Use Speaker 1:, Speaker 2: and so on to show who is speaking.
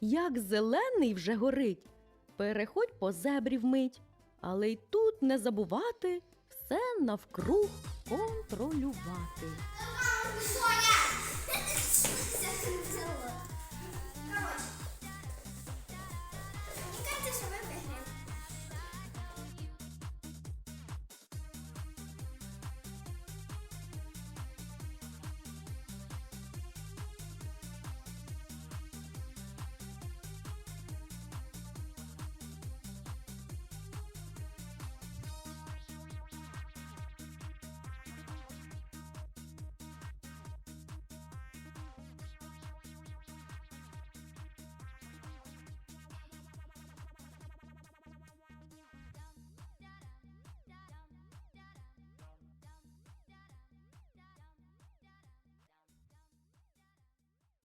Speaker 1: Як зелений вже горить, переходь по зебрі вмить, але й тут не забувати все навкруг контролювати.
Speaker 2: Короче, мені кажется, що ви